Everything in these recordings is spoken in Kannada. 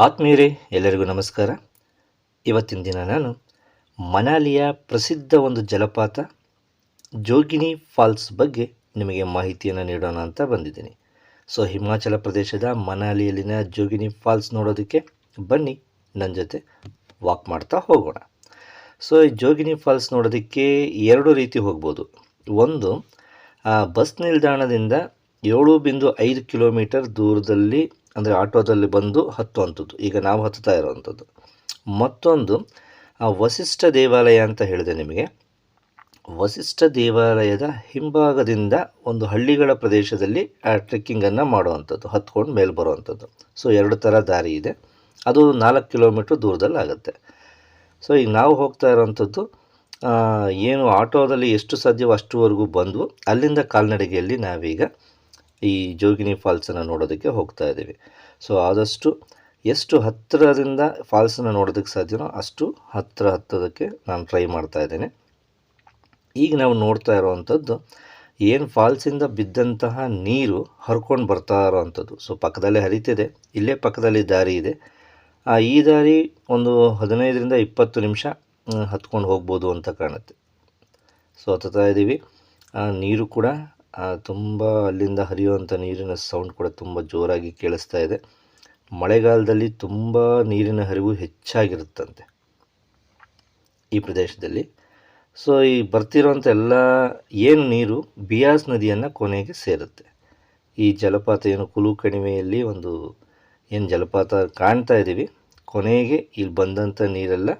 ಆತ್ಮೀಯರೇ, ಎಲ್ಲರಿಗೂ ನಮಸ್ಕಾರ. ಇವತ್ತಿನ ದಿನ ನಾನು ಮನಾಲಿಯ ಪ್ರಸಿದ್ಧ ಒಂದು ಜಲಪಾತ, ಜೋಗಿನಿ ಫಾಲ್ಸ್ ಬಗ್ಗೆ ನಿಮಗೆ ಮಾಹಿತಿಯನ್ನು ನೀಡೋಣ ಅಂತ ಬಂದಿದ್ದೀನಿ. ಸೊ, ಹಿಮಾಚಲ ಪ್ರದೇಶದ ಮನಾಲಿಯಲ್ಲಿನ ಜೋಗಿನಿ ಫಾಲ್ಸ್ ನೋಡೋದಕ್ಕೆ ಬನ್ನಿ, ನನ್ನ ಜೊತೆ ವಾಕ್ ಮಾಡ್ತಾ ಹೋಗೋಣ. ಸೊ, ಈ ಜೋಗಿನಿ ಫಾಲ್ಸ್ ನೋಡೋದಕ್ಕೆ ಎರಡು ರೀತಿ ಹೋಗ್ಬೋದು. ಒಂದು ಬಸ್ ನಿಲ್ದಾಣದಿಂದ ಏಳು ಬಿಂದು ಐದು ಕಿಲೋಮೀಟರ್ ದೂರದಲ್ಲಿ ಅಂದರೆ ಆಟೋದಲ್ಲಿ ಬಂದು ಹತ್ತುವಂಥದ್ದು. ಈಗ ನಾವು ಹತ್ತುತ್ತಾ ಇರುವಂಥದ್ದು. ಮತ್ತೊಂದು ಆ, ವಸಿಷ್ಠ ದೇವಾಲಯ ಅಂತ ಹೇಳಿದೆ ನಿಮಗೆ. ವಸಿಷ್ಠ ದೇವಾಲಯದ ಹಿಂಭಾಗದಿಂದ ಒಂದು ಹಳ್ಳಿಗಳ ಪ್ರದೇಶದಲ್ಲಿ ಆ ಟ್ರೆಕ್ಕಿಂಗನ್ನು ಮಾಡುವಂಥದ್ದು ಹತ್ಕೊಂಡು ಮೇಲೆ ಬರುವಂಥದ್ದು. ಸೊ ಎರಡು ಥರ ದಾರಿ ಇದೆ. ಅದು ನಾಲ್ಕು ಕಿಲೋಮೀಟ್ರ್ ದೂರದಲ್ಲಿ ಆಗುತ್ತೆ. ಸೊ ಈಗ ನಾವು ಹೋಗ್ತಾ ಇರೋವಂಥದ್ದು ಏನು ಆಟೋದಲ್ಲಿ ಎಷ್ಟು ಸಾಧ್ಯವೋ ಅಷ್ಟುವರೆಗೂ ಬಂದು ಅಲ್ಲಿಂದ ಕಾಲ್ನಡಿಗೆಯಲ್ಲಿ ನಾವೀಗ ಈ ಜೋಗಿನಿ ಫಾಲ್ಸನ್ನು ನೋಡೋದಕ್ಕೆ ಹೋಗ್ತಾ ಇದ್ದೀವಿ. ಸೊ, ಆದಷ್ಟು ಎಷ್ಟು ಹತ್ತಿರದಿಂದ ಫಾಲ್ಸನ್ನು ನೋಡೋದಕ್ಕೆ ಸಾಧ್ಯನೋ ಅಷ್ಟು ಹತ್ತಿರ ಹತ್ತೋದಕ್ಕೆ ನಾನು ಟ್ರೈ ಮಾಡ್ತಾ ಇದ್ದೇನೆ. ಈಗ ನಾವು ನೋಡ್ತಾ ಇರೋವಂಥದ್ದು, ಏನು ಫಾಲ್ಸಿಂದ ಬಿದ್ದಂತಹ ನೀರು ಹರ್ಕೊಂಡು ಬರ್ತಾ ಇರೋವಂಥದ್ದು. ಸೊ, ಪಕ್ಕದಲ್ಲೇ ಹರಿತಿದೆ, ಇಲ್ಲೇ ಪಕ್ಕದಲ್ಲಿ ದಾರಿ ಇದೆ. ಈ ದಾರಿ ಒಂದು ಹದಿನೈದರಿಂದ ಇಪ್ಪತ್ತು ನಿಮಿಷ, ಹತ್ಕೊಂಡು ಹೋಗ್ಬೋದು ಅಂತ ಕಾಣುತ್ತೆ. ಸೊ, ಹತ್ತುತ್ತಾ ಇದ್ದೀವಿ. ನೀರು ಕೂಡ ತುಂಬ ಅಲ್ಲಿಂದ ಹರಿಯುವಂಥ ನೀರಿನ ಸೌಂಡ್ ಕೂಡ ತುಂಬ ಜೋರಾಗಿ ಕೇಳಿಸ್ತಾ ಇದೆ. ಮಳೆಗಾಲದಲ್ಲಿ ತುಂಬ ನೀರಿನ ಹರಿವು ಹೆಚ್ಚಾಗಿರುತ್ತಂತೆ ಈ ಪ್ರದೇಶದಲ್ಲಿ. ಸೊ ಈ ಬರ್ತಿರೋಂಥ ಎಲ್ಲ, ಏನು ನೀರು? ಬಿಯಾಸ್ ನದಿಯನ್ನು ಕೊನೆಗೆ ಸೇರುತ್ತೆ. ಈ ಜಲಪಾತ ಏನು ಕುಲು ಕಣಿವೆಯಲ್ಲಿ ಒಂದು, ಏನು ಜಲಪಾತ ಕಾಣ್ತಾ ಇದ್ದೀವಿ ಕೊನೆಗೆ ಇಲ್ಲಿ ಬಂದಂಥ ನೀರೆಲ್ಲ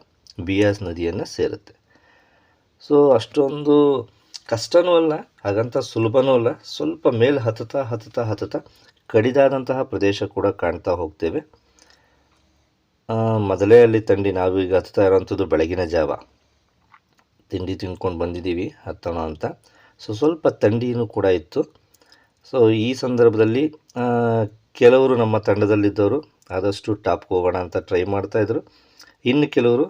ಬಿಯಾಸ್ ನದಿಯನ್ನು ಸೇರುತ್ತೆ. ಸೊ ಅಷ್ಟೊಂದು ಕಷ್ಟನೂ ಅಲ್ಲ, ಹಾಗಂತ ಸುಲಭನೂ ಅಲ್ಲ. ಸ್ವಲ್ಪ ಮೇಲೆ ಹತ್ತುತ್ತಾ ಹತ್ತುತ್ತಾ ಹತ್ತುತ್ತಾ ಕಡಿದಾದಂತಹ ಪ್ರದೇಶ ಕೂಡ ಕಾಣ್ತಾ ಹೋಗ್ತೇವೆ. ಮೊದಲೇ ಅಲ್ಲಿ ತಂಡಿ ನಾವೀಗ ಹತ್ತುತ್ತಾ ಇರೋವಂಥದ್ದು ಬೆಳಗಿನ ಜಾವ. ತಿಂಡಿ ತಿಂದ್ಕೊಂಡು ಬಂದಿದ್ದೀವಿ, ಹತ್ತೋಣ ಅಂತ. ಸೊ ಸ್ವಲ್ಪ ತಂಡಿನೂ ಕೂಡ ಇತ್ತು. ಸೊ ಈ ಸಂದರ್ಭದಲ್ಲಿ ಕೆಲವರು ನಮ್ಮ ತಂಡದಲ್ಲಿದ್ದವರು ಆದಷ್ಟು ಟಾಪ್ಗೆ ಹೋಗೋಣ ಅಂತ ಟ್ರೈ ಮಾಡ್ತಾಯಿದ್ರು ಇನ್ನು ಕೆಲವರು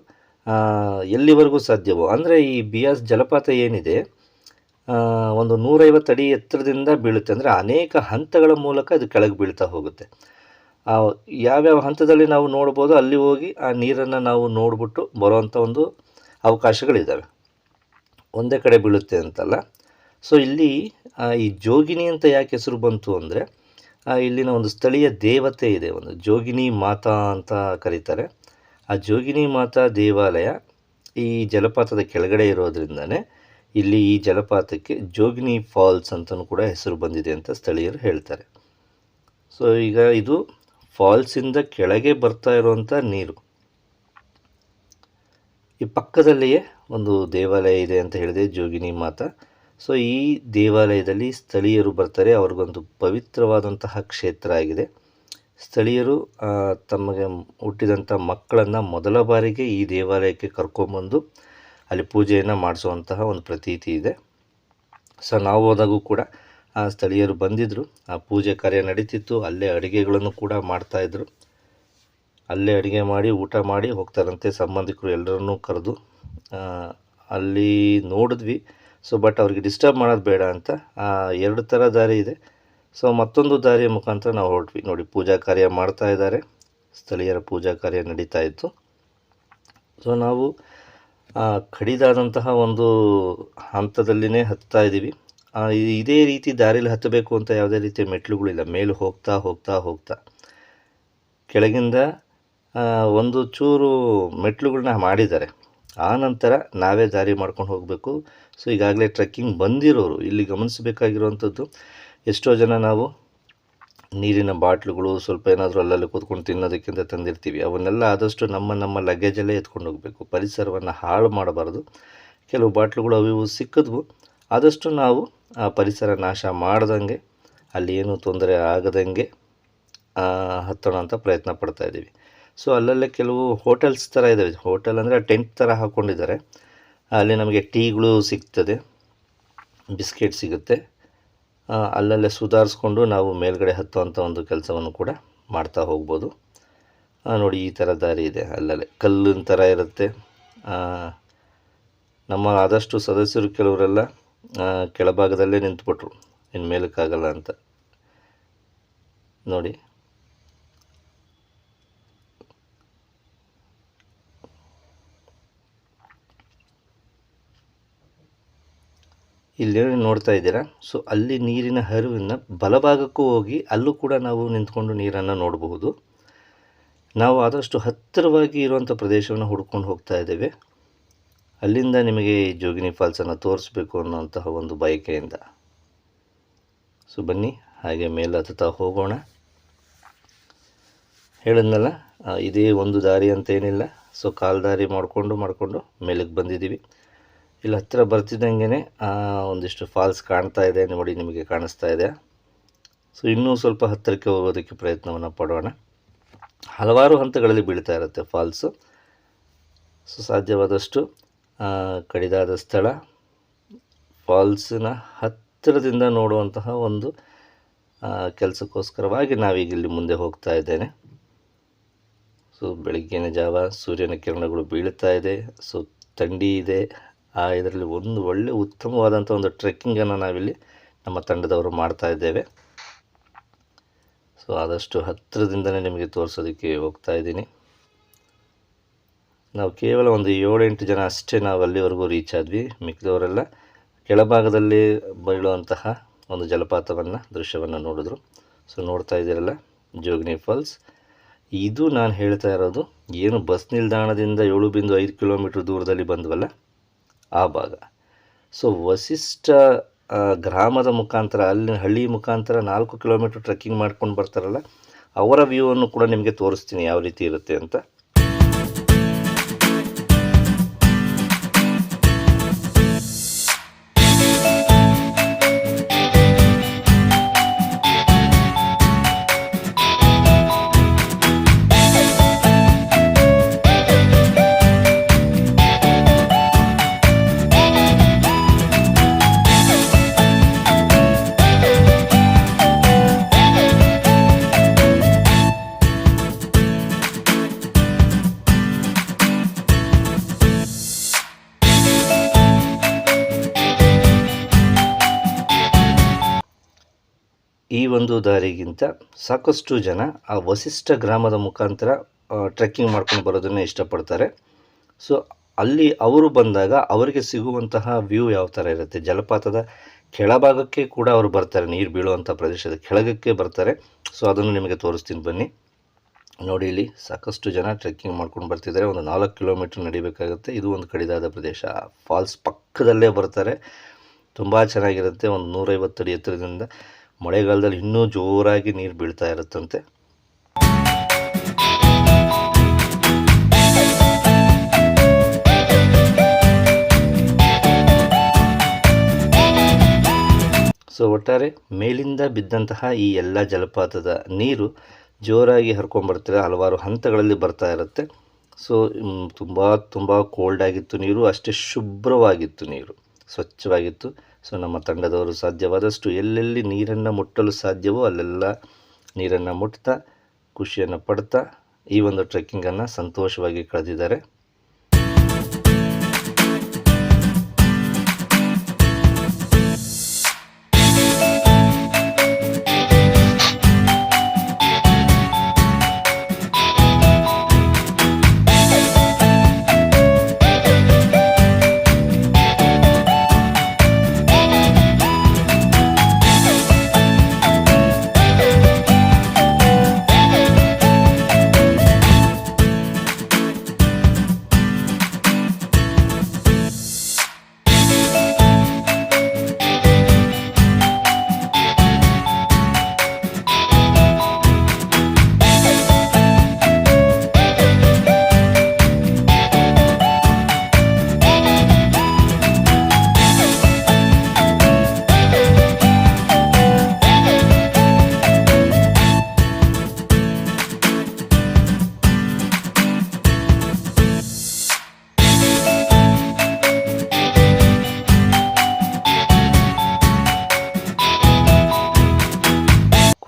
ಎಲ್ಲಿವರೆಗೂ ಸಾಧ್ಯವೋ, ಅಂದರೆ ಈ ಬಿಯಾಸ್ ಜಲಪಾತ ಏನಿದೆ ಒಂದು ನೂರೈವತ್ತು ಅಡಿ ಎತ್ತರದಿಂದ ಬೀಳುತ್ತೆ. ಅಂದರೆ ಅನೇಕ ಹಂತಗಳ ಮೂಲಕ ಅದು ಕೆಳಗೆ ಬೀಳ್ತಾ ಹೋಗುತ್ತೆ. ಯಾವ್ಯಾವ ಹಂತದಲ್ಲಿ ನಾವು ನೋಡ್ಬೋದು, ಅಲ್ಲಿ ಹೋಗಿ ಆ ನೀರನ್ನು ನಾವು ನೋಡಿಬಿಟ್ಟು ಬರುವಂಥ ಒಂದು ಅವಕಾಶಗಳಿದ್ದಾವೆ ಒಂದೇ ಕಡೆ ಬೀಳುತ್ತೆ ಅಂತಲ್ಲ. ಸೊ ಇಲ್ಲಿ ಈ ಜೋಗಿನಿ ಅಂತ ಯಾಕೆ ಹೆಸರು ಬಂತು ಅಂದರೆ ಇಲ್ಲಿನ ಒಂದು ಸ್ಥಳೀಯ ದೇವತೆ ಇದೆ, ಒಂದು ಜೋಗಿನಿ ಮಾತಾ ಅಂತ ಕರೀತಾರೆ. ಆ ಜೋಗಿನಿ ಮಾತಾ ದೇವಾಲಯ ಈ ಜಲಪಾತದ ಕೆಳಗಡೆ ಇರೋದ್ರಿಂದನೇ ಇಲ್ಲಿ ಈ ಜಲಪಾತಕ್ಕೆ ಜೋಗಿನಿ ಫಾಲ್ಸ್ ಅಂತಲೂ ಕೂಡ ಹೆಸರು ಬಂದಿದೆ ಅಂತ ಸ್ಥಳೀಯರು ಹೇಳ್ತಾರೆ. ಸೊ ಈಗ ಇದು ಫಾಲ್ಸಿಂದ ಕೆಳಗೆ ಬರ್ತಾ ಇರುವಂಥ ನೀರು. ಈ ಪಕ್ಕದಲ್ಲಿಯೇ ಒಂದು ದೇವಾಲಯ ಇದೆ ಅಂತ ಹೇಳಿದೆ ಜೋಗಿನಿ ಮಾತ. ಸೊ ಈ ದೇವಾಲಯದಲ್ಲಿ ಸ್ಥಳೀಯರು ಬರ್ತಾರೆ. ಅವ್ರಿಗೊಂದು ಪವಿತ್ರವಾದಂತಹ ಕ್ಷೇತ್ರ ಆಗಿದೆ. ಸ್ಥಳೀಯರು ತಮಗೆ ಹುಟ್ಟಿದಂಥ ಮಕ್ಕಳನ್ನು ಮೊದಲ ಬಾರಿಗೆ ಈ ದೇವಾಲಯಕ್ಕೆ ಕರ್ಕೊಂಬಂದು ಅಲ್ಲಿ ಪೂಜೆಯನ್ನು ಮಾಡಿಸುವಂತಹ ಒಂದು ಪ್ರತೀತಿ ಇದೆ. ಸೊ ನಾವು ಹೋದಾಗೂ ಕೂಡ, ಆ ಸ್ಥಳೀಯರು ಬಂದಿದ್ದರು ಆ ಪೂಜೆ ಕಾರ್ಯ ನಡೀತಿತ್ತು, ಅಲ್ಲೇ ಅಡುಗೆಗಳನ್ನು ಕೂಡ ಮಾಡ್ತಾಯಿದ್ರು ಅಲ್ಲೇ ಅಡುಗೆ ಮಾಡಿ, ಊಟ ಮಾಡಿ ಹೋಗ್ತಾರಂತೆ ಸಂಬಂಧಿಕರು ಎಲ್ಲರನ್ನೂ ಕರೆದು. ಅಲ್ಲಿ ನೋಡಿದ್ವಿ. ಸೊ ಬಟ್ ಅವ್ರಿಗೆ ಡಿಸ್ಟರ್ಬ್ ಮಾಡೋದು ಬೇಡ ಅಂತ ಎರಡು ಥರ ದಾರಿ ಇದೆ. ಸೊ ಮತ್ತೊಂದು ದಾರಿಯ ಮುಖಾಂತರ ನಾವು ಹೊರಟ್ವಿ. ನೋಡಿ, ಪೂಜಾ ಕಾರ್ಯ ಮಾಡ್ತಾ ಇದ್ದಾರೆ. ಸ್ಥಳೀಯರ ಪೂಜಾ ಕಾರ್ಯ ನಡೀತಾ ಇತ್ತು. ಸೊ ನಾವು ಕಡಿದಾದಂತಹ ಒಂದು ಹಂತದಲ್ಲಿನೇ ಹತ್ತಾ ಇದ್ದೀವಿ ಆ, ಇದೇ ರೀತಿ ದಾರಿಲಿ ಹತ್ತಬೇಕು ಅಂತ ಯಾವುದೇ ರೀತಿಯ ಮೆಟ್ಲುಗಳಿಲ್ಲ ಮೇಲೆ ಹೋಗ್ತಾ ಹೋಗ್ತಾ ಹೋಗ್ತಾ. ಕೆಳಗಿಂದ ಒಂದು ಚೂರು ಮೆಟ್ಲುಗಳನ್ನ ಮಾಡಿದ್ದಾರೆ. ಆ ನಂತರ ನಾವೇ ದಾರಿ ಮಾಡ್ಕೊಂಡು ಹೋಗಬೇಕು. ಸೊ ಈಗಾಗಲೇ ಟ್ರೆಕ್ಕಿಂಗ್ ಬಂದಿರೋರು ಇಲ್ಲಿ ಗಮನಿಸಬೇಕಾಗಿರುವಂಥದ್ದು ಎಷ್ಟೋ ಜನ ನಾವು ನೀರಿನ ಬಾಟ್ಲುಗಳು ಸ್ವಲ್ಪ ಏನಾದರೂ ಅಲ್ಲಲ್ಲಿ ಕೂತ್ಕೊಂಡು ತಿನ್ನೋದಕ್ಕಿಂತ ತಂದಿರ್ತೀವಿ. ಅವನ್ನೆಲ್ಲ ಆದಷ್ಟು ನಮ್ಮ ನಮ್ಮ ಲಗೇಜಲ್ಲೇ ಎತ್ಕೊಂಡು ಹೋಗಬೇಕು. ಪರಿಸರವನ್ನು ಹಾಳು ಮಾಡಬಾರ್ದು. ಕೆಲವು ಬಾಟ್ಲುಗಳು ಅವು ಸಿಕ್ಕಿದ್ವು. ಆದಷ್ಟು ನಾವು ಆ ಪರಿಸರ ನಾಶ ಮಾಡ್ದಂಗೆ, ಅಲ್ಲಿ ಏನೂ ತೊಂದರೆ ಆಗದಂಗೆ ಹತ್ತೋಣ ಅಂತ ಪ್ರಯತ್ನ ಪಡ್ತಾ ಇದ್ದೀವಿ. ಸೊ, ಅಲ್ಲಲ್ಲೇ ಕೆಲವು ಹೋಟೆಲ್ಸ್ ಥರ ಇದ್ದಾವೆ ಹೋಟೆಲ್ ಅಂದರೆ ಟೆಂಟ್ ಥರ ಹಾಕ್ಕೊಂಡಿದ್ದಾರೆ ಅಲ್ಲಿ ನಮಗೆ ಟೀಗಳು ಸಿಗ್ತದೆ. ಬಿಸ್ಕೆಟ್ ಸಿಗುತ್ತೆ. ಅಲ್ಲಲ್ಲೇ ಸುಧಾರಿಸ್ಕೊಂಡು ನಾವು ಮೇಲ್ಗಡೆ ಹತ್ತುವಂಥ ಒಂದು ಕೆಲಸವನ್ನು ಕೂಡ ಮಾಡ್ತಾ ಹೋಗ್ಬೋದು. ನೋಡಿ, ಈ ಥರ ದಾರಿ ಇದೆ ಅಲ್ಲಲ್ಲೇ. ಕಲ್ಲಿನ ಥರ ಇರುತ್ತೆ. ನಮ್ಮ ಆದಷ್ಟು ಸದಸ್ಯರು ಕೆಲವರೆಲ್ಲ ಕೆಳಭಾಗದಲ್ಲೇ ನಿಂತುಬಿಟ್ರು. ಇನ್ನು ಮೇಲಕ್ಕಾಗಲ್ಲ ಅಂತ. ನೋಡಿ ಇಲ್ಲಿ ನೋಡ್ತಾ ಇದ್ದೀರಾ? ಸೊ ಅಲ್ಲಿ ನೀರಿನ ಹರಿವಿನ ಬಲಭಾಗಕ್ಕೂ ಹೋಗಿ ಅಲ್ಲೂ ಕೂಡ ನಾವು ನಿಂತ್ಕೊಂಡು ನೀರನ್ನು ನೋಡಬಹುದು. ನಾವು ಆದಷ್ಟು ಹತ್ತಿರವಾಗಿ ಇರುವಂಥ ಪ್ರದೇಶವನ್ನು ಹುಡ್ಕೊಂಡು ಹೋಗ್ತಾ ಇದ್ದೇವೆ. ಅಲ್ಲಿಂದ ನಿಮಗೆ ಜೋಗಿನಿ ಫಾಲ್ಸನ್ನು ತೋರಿಸ್ಬೇಕು ಅನ್ನೋಂತಹ ಒಂದು ಬಯಕೆಯಿಂದ. ಸೊ ಬನ್ನಿ, ಹಾಗೆ ಮೇಲೆ ಹತ್ತುತ್ತಾ ಹೋಗೋಣ. ಹೇಳಿದ್ನಲ್ಲ ಇದೇ ಒಂದು ದಾರಿ ಅಂತ ಏನಿಲ್ಲ ಸೊ ಕಾಲ್ದಾರಿ ಮಾಡಿಕೊಂಡು ಮಾಡಿಕೊಂಡು ಮೇಲಕ್ಕೆ ಬಂದಿದ್ದೀವಿ. ಇಲ್ಲಿ ಹತ್ತಿರ ಬರ್ತಿದ್ದಂಗೆ ಒಂದಿಷ್ಟು ಫಾಲ್ಸ್ ಕಾಣ್ತಾ ಇದೆ ನೋಡಿ, ನಿಮಗೆ ಕಾಣಿಸ್ತಾ ಇದೆ. ಸೊ ಇನ್ನೂ ಸ್ವಲ್ಪ ಹತ್ತಿರಕ್ಕೆ ಹೋಗೋದಕ್ಕೆ ಪ್ರಯತ್ನವನ್ನು ಪಡೋಣ. ಹಲವಾರು ಹಂತಗಳಲ್ಲಿ ಬೀಳ್ತಾ ಇರುತ್ತೆ ಫಾಲ್ಸು. ಸೊ ಸಾಧ್ಯವಾದಷ್ಟು ಕಡಿದಾದ ಸ್ಥಳ. ಫಾಲ್ಸಿನ ಹತ್ತಿರದಿಂದ ನೋಡುವಂತಹ ಒಂದು ಕೆಲಸಕ್ಕೋಸ್ಕರವಾಗಿ ನಾವೀಗ ಇಲ್ಲಿ ಮುಂದೆ ಹೋಗ್ತಾ ಇದ್ದೇನೆ. ಸೊ ಬೆಳಗ್ಗಿನ ಜಾವ ಸೂರ್ಯನ ಕಿರಣಗಳು ಬೀಳ್ತಾ ಇದೆ. ಸೊ ಥಂಡಿ ಇದೆ. ಆ, ಇದರಲ್ಲಿ ಒಂದು ಒಳ್ಳೆ ಉತ್ತಮವಾದಂಥ ಒಂದು ಟ್ರೆಕ್ಕಿಂಗನ್ನು ನಾವಿಲ್ಲಿ ನಮ್ಮ ತಂಡದವರು ಮಾಡ್ತಾ ಇದ್ದೇವೆ. ಸೊ, ಆದಷ್ಟು ಹತ್ತಿರದಿಂದಲೇ ನಿಮಗೆ ತೋರಿಸೋದಕ್ಕೆ ಹೋಗ್ತಾ ಇದ್ದೀನಿ. ನಾವು ಕೇವಲ ಒಂದು ಏಳೆಂಟು ಜನ ಅಷ್ಟೇ ನಾವು ಅಲ್ಲಿವರೆಗೂ ರೀಚ್ ಆದ್ವಿ. ಮಿಕ್ಕಿದವರೆಲ್ಲ ಕೆಳಭಾಗದಲ್ಲಿ ಬೀಳುವಂತಹ ಒಂದು ಜಲಪಾತವನ್ನು, ದೃಶ್ಯವನ್ನು ನೋಡಿದ್ರು. ಸೊ, ನೋಡ್ತಾ ಇದ್ದೀರಲ್ಲ, ಜೋಗಿನಿ ಫಾಲ್ಸ್. ಇದು ನಾನು ಹೇಳ್ತಾ ಇರೋದು, ಏನು ಬಸ್ ನಿಲ್ದಾಣದಿಂದ ಏಳು ಬಿಂದು ಐದು ಕಿಲೋಮೀಟ್ರ್ ದೂರದಲ್ಲಿ ಬಂದ್ವಲ್ಲ ಆ ಭಾಗ ಸೊ ವಸಿಷ್ಠ ಗ್ರಾಮದ ಮುಖಾಂತರ, ಅಲ್ಲಿನ ಹಳ್ಳಿ ಮುಖಾಂತರ ನಾಲ್ಕು ಕಿಲೋಮೀಟ್ರ್ ಟ್ರೆಕ್ಕಿಂಗ್ ಮಾಡ್ಕೊಂಡು ಬರ್ತಾರಲ್ಲ, ಅವರ ವ್ಯೂವನ್ನು ಕೂಡ ನಿಮಗೆ ತೋರಿಸ್ತೀನಿ ಯಾವ ರೀತಿ ಇರುತ್ತೆ ಅಂತ. ಈ ಒಂದು ದಾರಿಗಿಂತ ಸಾಕಷ್ಟು ಜನ ಆ ವಸಿಷ್ಠ ಗ್ರಾಮದ ಮುಖಾಂತರ ಟ್ರೆಕ್ಕಿಂಗ್ ಮಾಡ್ಕೊಂಡು ಬರೋದನ್ನು ಇಷ್ಟಪಡ್ತಾರೆ. ಸೊ ಅಲ್ಲಿ ಅವರು ಬಂದಾಗ ಅವರಿಗೆ ಸಿಗುವಂತಹ ವ್ಯೂ ಯಾವ ಥರ ಇರುತ್ತೆ? ಜಲಪಾತದ ಕೆಳಭಾಗಕ್ಕೆ ಕೂಡ ಅವರು ಬರ್ತಾರೆ, ನೀರು ಬೀಳುವಂಥ ಪ್ರದೇಶದ ಕೆಳಗಕ್ಕೆ ಬರ್ತಾರೆ. ಸೊ ಅದನ್ನು ನಿಮಗೆ ತೋರಿಸ್ತೀನಿ ಬನ್ನಿ. ನೋಡಿ ಇಲ್ಲಿ ಸಾಕಷ್ಟು ಜನ ಟ್ರೆಕ್ಕಿಂಗ್ ಮಾಡ್ಕೊಂಡು ಬರ್ತಿದ್ದಾರೆ. ಒಂದು ನಾಲ್ಕು ಕಿಲೋಮೀಟ್ರ್ ನಡಿಬೇಕಾಗುತ್ತೆ. ಇದು ಒಂದು ಕಡಿದಾದ ಪ್ರದೇಶ. ಫಾಲ್ಸ್ ಪಕ್ಕದಲ್ಲೇ ಬರ್ತಾರೆ. ತುಂಬ ಚೆನ್ನಾಗಿರುತ್ತೆ. ಒಂದು ನೂರೈವತ್ತು ಅಡಿ ಎತ್ತರದಿಂದ ಮಳೆಗಾಲದಲ್ಲಿ ಇನ್ನೂ ಜೋರಾಗಿ ನೀರು ಬೀಳ್ತಾ ಇರುತ್ತಂತೆ. ಸೊ ಒಟ್ಟಾರೆ ಮೇಲಿಂದ ಬಿದ್ದಂತಹ ಈ ಎಲ್ಲ ಜಲಪಾತದ ನೀರು ಜೋರಾಗಿ ಹರ್ಕೊಂಡ್ಬರ್ತಾರೆ ಹಲವಾರು ಹಂತಗಳಲ್ಲಿ ಬರ್ತಾ ಇರುತ್ತೆ. ಸೊ ತುಂಬ ತುಂಬ ಕೋಲ್ಡ್ ಆಗಿತ್ತು ನೀರು, ಅಷ್ಟೇ ಶುಭ್ರವಾಗಿತ್ತು ನೀರು, ಸ್ವಚ್ಛವಾಗಿತ್ತು. ಸೊ ನಮ್ಮ ತಂಡದವರು ಸಾಧ್ಯವಾದಷ್ಟು ಎಲ್ಲೆಲ್ಲಿ ನೀರನ್ನು ಮುಟ್ಟಲು ಸಾಧ್ಯವೋ ಅಲ್ಲೆಲ್ಲ ನೀರನ್ನು ಮುಟ್ತಾ, ಖುಷಿಯನ್ನು ಪಡ್ತಾ ಈ ಒಂದು ಟ್ರೆಕ್ಕಿಂಗನ್ನು ಸಂತೋಷವಾಗಿ ಕಳೆದಿದ್ದಾರೆ.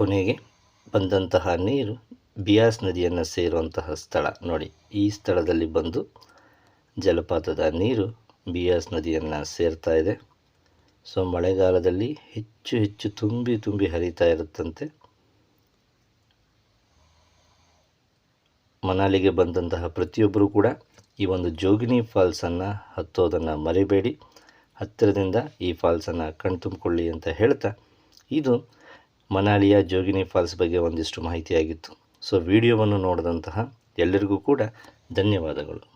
ಕೊನೆಗೆ ಬಂದಂತಹ ನೀರು ಬಿಯಾಸ್ ನದಿಯನ್ನು ಸೇರುವಂತಹ ಸ್ಥಳ. ನೋಡಿ, ಈ ಸ್ಥಳದಲ್ಲಿ ಬಂದು ಜಲಪಾತದ ನೀರು ಬಿಯಾಸ್ ನದಿಯನ್ನು ಸೇರ್ತಾ ಇದೆ. ಸೊ, ಮಳೆಗಾಲದಲ್ಲಿ ಹೆಚ್ಚು ಹೆಚ್ಚು ತುಂಬಿ ತುಂಬಿ ಹರಿತಾ ಇರುತ್ತಂತೆ. ಮನಾಲಿಗೆ ಬಂದಂತಹ ಪ್ರತಿಯೊಬ್ಬರೂ ಕೂಡ ಈ ಒಂದು ಜೋಗಿನಿ ಫಾಲ್ಸನ್ನು ಹತ್ತೋದನ್ನು ಮರಿಬೇಡಿ. ಹತ್ತಿರದಿಂದ ಈ ಫಾಲ್ಸನ್ನು ಕಣ್ತುಂಬಿಕೊಳ್ಳಿ ಅಂತ ಹೇಳ್ತಾ, ಇದು ಮನಾಲಿಯ ಜೋಗಿನಿ ಫಾಲ್ಸ್ ಬಗ್ಗೆ ಒಂದಿಷ್ಟು ಮಾಹಿತಿಯಾಗಿತ್ತು. ಸೊ ವಿಡಿಯೋವನ್ನು ನೋಡಿದಂತಹ ಎಲ್ಲರಿಗೂ ಕೂಡ ಧನ್ಯವಾದಗಳು.